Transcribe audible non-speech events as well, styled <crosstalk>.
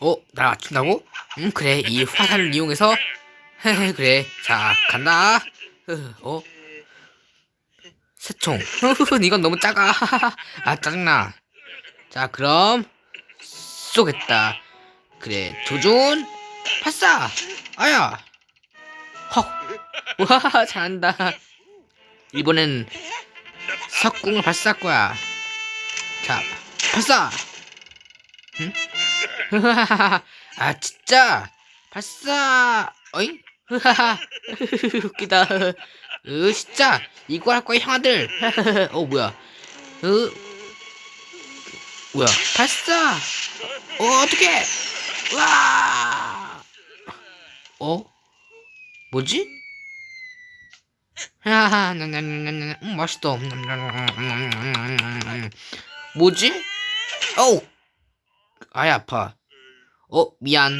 어? 나 맞춘다고? 응 그래. 이 화살을 이용해서. 헤헤 그래. 자 간다. 어? 새총. 이건 너무 작아. 아 짜증나. 자 그럼 쏘겠다. 그래. 조준 발사. 아야. 헉 와 잘한다. 이번엔 석궁을 발사할 거야. 자, 발사! 응? <laughs> 아, 진짜! 발사! 어잉? <laughs> 웃기다. 으, 진짜! 이거 할 거야, 형아들! <laughs> 어, 뭐야. 으, 뭐야. 발사! 어, 어떡해! 와! 어? 뭐지? 음, 맛있다. 뭐지? 어우! 아이, 아파. 어, 미안.